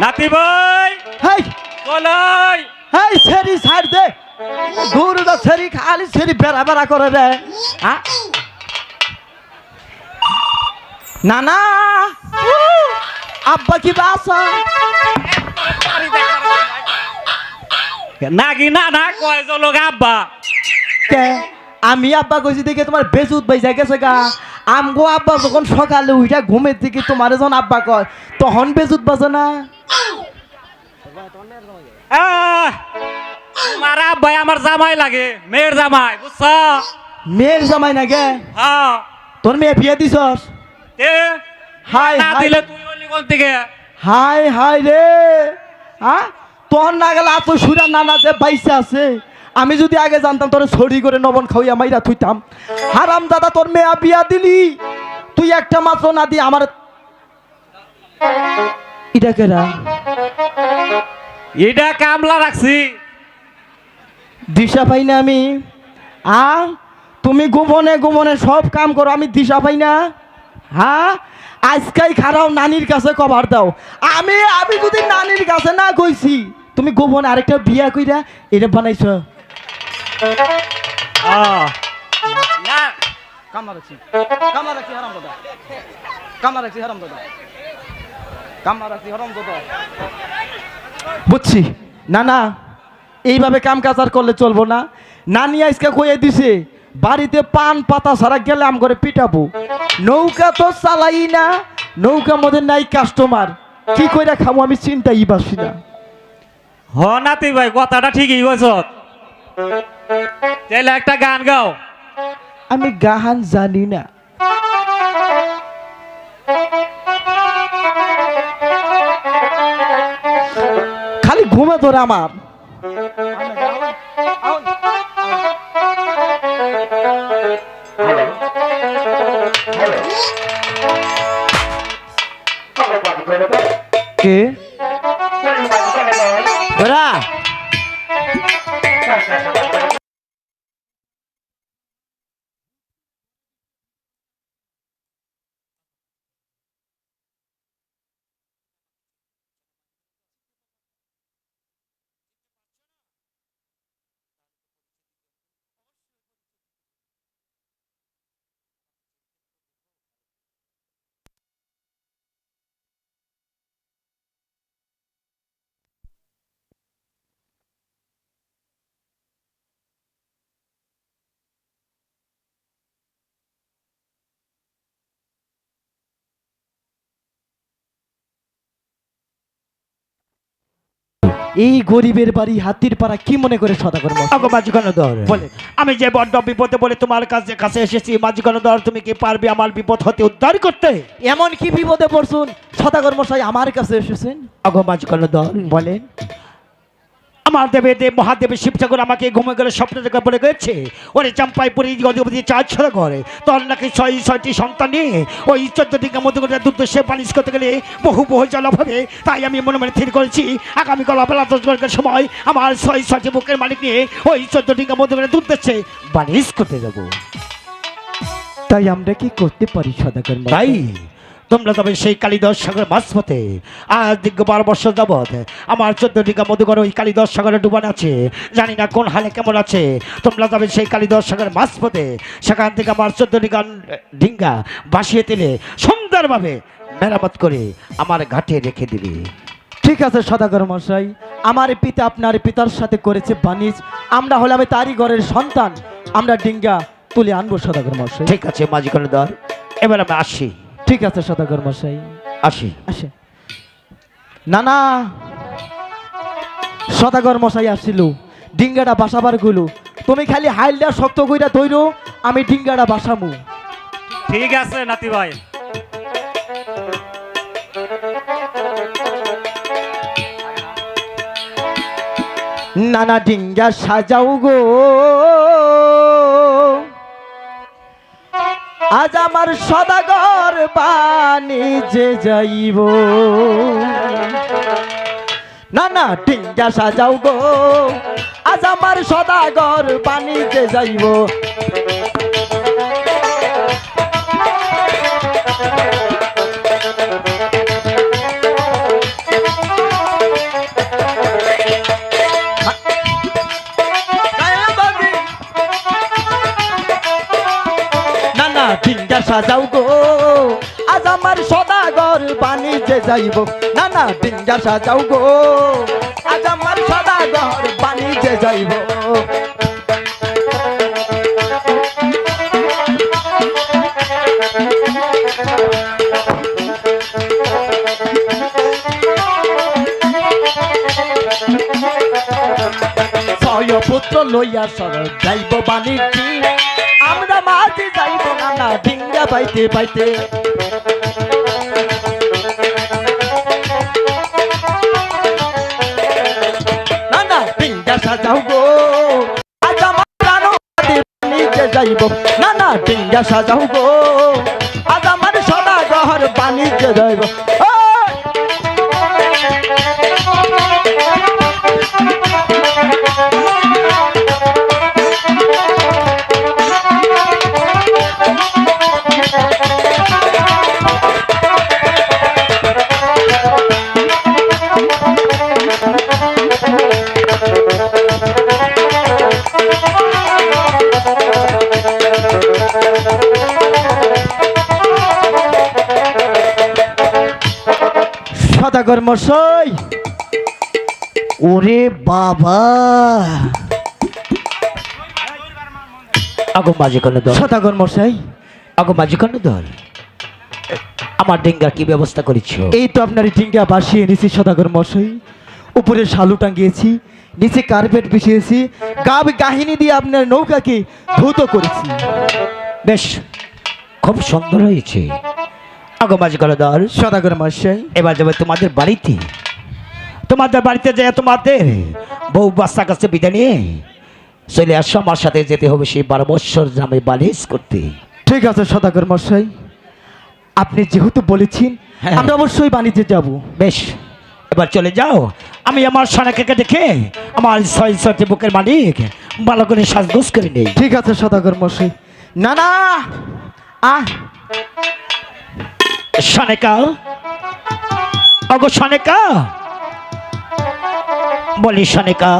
নাতি ভাই হাই। কলাই হাই সেরি ছাড় দে। গরু তো সেরি খালি সেরি বেড়া বেড়া করে রে না না আব্বা কি বাসা? নাকি না না কয় লোক আব্বা? কে? আমি আব্বা কইছি দেখে তোমার বেজুত বাই যাই গেছে গা। আমগো আব্বা যখন সকালে উঠা ঘুমের থেকে তোমার যখন আব্বা কয় তখন বেজুত বাজে না? তোমার আব্বাই আমার জামাই লাগে মেয়ের জামাই বুঝছ? মেয়ের জামাই না গে? হ্যাঁ। তোর মেয়ে বিয়ে দিছস? তে? হাই না হাই দিলে তুই বলি কোন থেকে হাই হাই রে। হ্যাঁ তোর না গেলে এত সুরা নানা যে বাইসে আছে। আমি যদি আগে জানতাম তোর ছড়ি করে নবন খাওয়াইয়া মাইরা থুইতাম। হারাম দাদা তোর মেয়া বিয়া দিলি। তুই একটা মাত্র না দিয়ে আমার এটা কেরা? এটা কামলা রাখছি। দিশা পাই না আমি। আ তুমি গোপনে গোপনে সব কাম করো আমি দিশা পাই না। হ্যাঁ আজকাই খারাও নানির কাছে কভার দাও। আমি আমি যদি নানির কাছে না কইছি তুমি গোপনে আরেকটা বিয়া কইরা এটা বানাইছ। আহ, না। কামা রাখছি। কামা রাখছি হারাম দাদা। কামা রাখছি হারাম দাদা। কামা রাখছি হারাম দাদা। বুঝছি। না না। এইভাবে কাম কাজ আর করলে চলবো না। নানি আজকে কয়ে দিছে বাড়িতে পান পাতা সারা গেলে আম করে পিটাবো। নৌকা তো চালাই না নৌকা মধ্যে নাই কাস্টমার কি কইরা খামো আমি চিন্তাই বাসি না। হ নাতি ভাই, কথাটা ঠিকই কইছ। তাহলে একটা গান গাও। আমি গাহান জানি না। খালি ঘুমে ধরে আমার। কে? ওরা এই গরিবের বাড়ি হাতির পাড়া কি মনে করে সদা করব আগো দর ধর। বলে। আমি যে বড্ড বিপদে বলে তোমার কাছে কাছে এসেছি মাঝখানে ধর তুমি কি পারবে আমার বিপদ হতে উদ্ধার করতে? এমন কি বিপদে পড়ছুন? সদাগর মশাই আমার কাছে এসেছেন। আগো মাঝখানে ধর বলেন। আমার দেবে দেব মহাদেব শিব ঠাকুর আমাকে ঘুমে গেলে স্বপ্ন দেখা পড়ে গেছে ওরে চাম্পাইপুরি গজপতি চার ছড়া ঘরে তোর নাকি ছয় ছয়টি সন্তান নিয়ে ওই চোদ্দ টিকা মধ্যে করে দুধ সে পালিশ করতে গেলে বহু বহু জল হবে তাই আমি মনে মনে স্থির করেছি আগামীকাল বেলা দশ সময় আমার ছয় ছয়টি বুকের মালিক নিয়ে ওই চোদ্দ টিকা মধ্যে করে দুধ দিচ্ছে বালিশ করতে যাব। তাই আমরা কি করতে পারি সদাগর তাই? তোমরা যাবে সেই কালীদশ সাগর মাঝপথে। আজ দীর্ঘ বারো বছর যাবৎ আমার চোদ্দ টিকা মধুকর ওই কালীদশ সাগরে ডুবান আছে। জানি না কোন হালে কেমন আছে। তোমরা যাবে সেই কালীদশ সাগরের মাঝপথে। সেখান থেকে আমার চোদ্দ টিকা ডিঙ্গা বাসিয়ে দিলে সুন্দরভাবে মেরামত করে আমার ঘাটে রেখে দিবে। ঠিক আছে সদাগর মশাই আমার পিতা আপনার পিতার সাথে করেছে বাণিজ। আমরা হলাম তারই ঘরের সন্তান। আমরা ডিঙ্গা তুলে আনব সদাগর মশাই ঠিক আছে মাঝি দর এবার আমি আসি। ঠিক আছে সদাগর মশাই। আসি। আসে। না না সদাগর মশাই আসছিল ডিঙ্গাটা বাসাবারগুলো। তুমি খালি হাইলটা শক্ত কইরা তৈরো আমি ডিঙ্গাটা বাসামু। ঠিক আছে নাতি ভাই। নানা ডিঙ্গা সাজাও গো। আজ আমার সদাগর বাণিজ্যে যাইব। না না, টিঙ্গা সাজাও গো। আজ আমার সদাগর বাণিজ্যে যাইব। সাজাও গো। আজ আমার সদাগর বাণিজ্যে যাইব না না টিঙ্গা সাজাও গো। আজ আমার সদাগর বাণিজ্যে যাইব। পুত্র লইয়া সর যাইব বাণিজ্যে না, ডিঙ্গা পাইতে পাইতে না না, ডিঙ্গা সাজাও গো। আজ আমার প্রাণ নিজে যাইব। না না, ডিঙ্গা সাজাও গো। আজ আমার সদা গহর বাণিজ্য যাইব সদাগর মশাই। ওরে বাবা। আগো মাঝে কোনো দল। সদাগর মশাই। আগো মাঝে কোনো দল। আমার ডেঙ্গার কি ব্যবস্থা করেছ? এই তো আপনার টিঙ্গা বাসিয়ে নিছি সদাগর মশাই। উপরে শালু টাঙ্গিয়েছি নিচে কার্পেট বিছিয়েছি গাব কাহিনী দিয়ে আপনার নৌকাকে ধৌত করেছি। বেশ। খুব সুন্দর হয়েছে। আগো মাঝে সদাগর মশাই এবার যাবে তোমাদের বাড়িতে। তোমাদের বাড়িতে যায় তোমাদের বউ বাচ্চা কাছে বিদায় নিয়ে চলে আসো আমার সাথে যেতে হবে সেই বারো বৎসর নামে বালিশ করতে। ঠিক আছে সদাগর মশাই আপনি যেহেতু বলেছেন হ্যাঁ। আমরা অবশ্যই বাণিজ্যে যাব। বেশ এবার চলে যাও। আমি আমার সোনাকে দেখে আমার ছয় ছয়টি বুকের মালিক ভালো করে সাজগোজ করে নেই। ঠিক আছে সদাগর মশাই না না আহ। সনেকা অগো সনেকা বলি সনেকা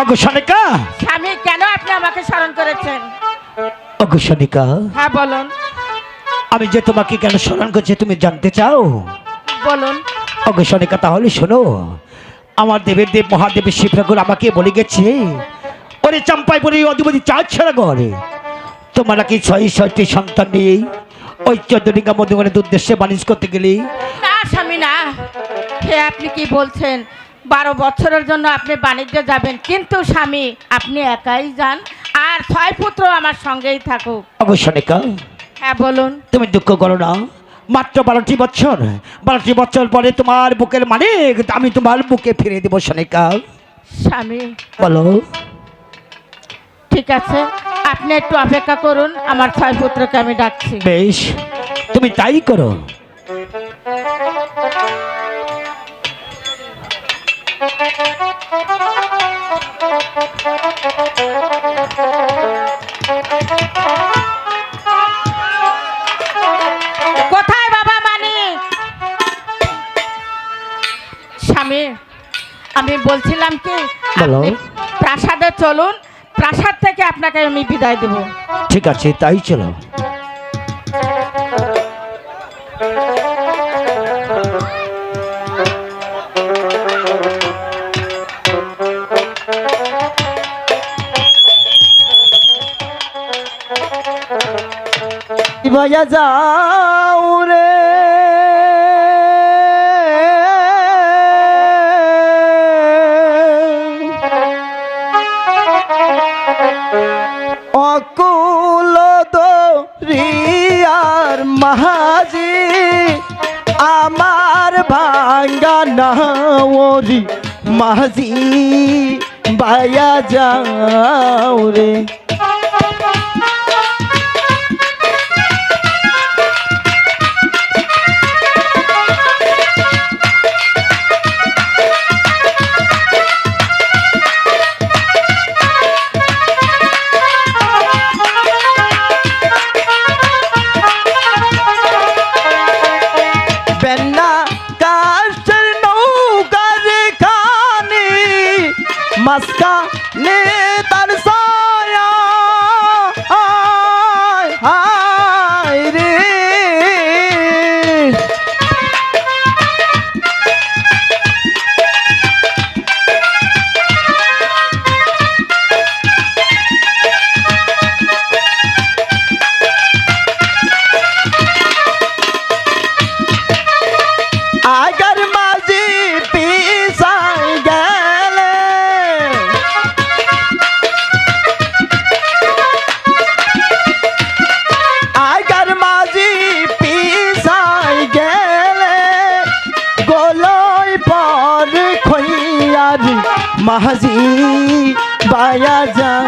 অগো সনেকা স্বামী কেন আপনি আমাকে স্মরণ করেছেন? অগো সনিকা হ্যাঁ বলুন। আমি যে তোমাকে কেন স্মরণ করছি তুমি জানতে চাও? বলুন। অগো সনিকা তাহলে শোনো। আমার দেবের দেব মহাদেবের শিব ঠাকুর আমাকে বলে গেছে ওরে চাম্পাই বলে অধিপতি চার ছাড়া ঘরে তোমার কি ছয় ছয়টি সন্তান নেই? ওই চোদ্দটিকা মধ্যে উদ্দেশ্যে বাণিজ্য করতে গেলে? না স্বামী না। হে আপনি কি বলছেন? বারো বছরের জন্য আপনি বাণিজ্য যাবেন। কিন্তু স্বামী আপনি একাই যান আর ছয় পুত্র আমার সঙ্গেই থাকুক। অগো সনিকা হ্যাঁ বলুন। তুমি দুঃখ করো না। মাত্র বারোটি বছর। বারোটি বছর পরে তোমার বুকের মালিক আমি তোমার বুকে ফিরে দেবো সনিকা স্বামী। বলো। ঠিক আছে আপনি একটু অপেক্ষা করুন আমার ছয় পুত্রকে আমি ডাকছি। বেশ তুমি তাই করো। কোথায় বাবা মানিক? স্বামী আমি বলছিলাম কি। প্রাসাদে চলুন প্রাসাদ থেকে আপনাকে আমি বিদায় দেব। ঠিক আছে তাই চলো। ভাইয়া যাও আমার ভাঙ্গা নাওরি মাঝি বায়া যাও রে। যাও রে